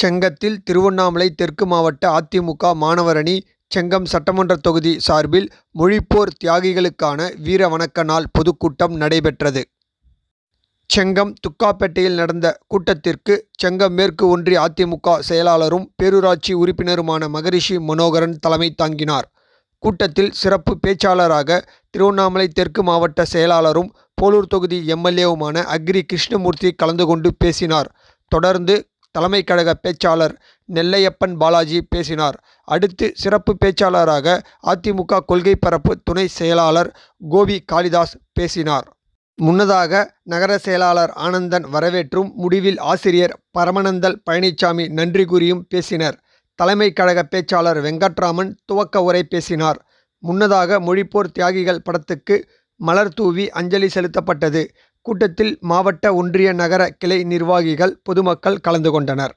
செங்கத்தில் திருவண்ணாமலை தெற்கு மாவட்ட அதிமுக மாணவரணி செங்கம் சட்டமன்ற தொகுதி சார்பில் மொழிப்போர் தியாகிகளுக்கான வீர வணக்க நாள் பொதுக்கூட்டம் நடைபெற்றது. செங்கம் துக்காப்பேட்டையில் நடந்த கூட்டத்திற்கு செங்கம் மேற்கு ஒன்றிய அதிமுக செயலாளரும் பேரூராட்சி உறுப்பினருமான மகரிஷி மனோகரன் தலைமை தாங்கினார். கூட்டத்தில் சிறப்பு பேச்சாளராக திருவண்ணாமலை தெற்கு மாவட்ட செயலாளரும் போலூர் தொகுதி எம்எல்ஏவுமான அக்ரி கிருஷ்ணமூர்த்தி கலந்து கொண்டு பேசினார். தொடர்ந்து தலைமை கழக பேச்சாளர் நெல்லையப்பன் பாலாஜி பேசினார். அடுத்து சிறப்பு பேச்சாளராக அதிமுக கொள்கை பரப்பு துணை செயலாளர் கோபி காளிதாஸ் பேசினார். முன்னதாக நகர செயலாளர் ஆனந்தன் வரவேற்றும் முடிவில் ஆசிரியர் பரமனந்தல் பழனிசாமி நன்றி கூறியும் பேசினர். தலைமை கழக பேச்சாளர் வெங்கட்ராமன் துவக்க உரை பேசினார். முன்னதாக மொழிப்போர் தியாகிகள் படத்துக்கு மலர் தூவி அஞ்சலி செலுத்தப்பட்டது. கூட்டத்தில் மாவட்ட ஒன்றிய நகர கிளை நிர்வாகிகள் பொதுமக்கள் கலந்து கொண்டனர்.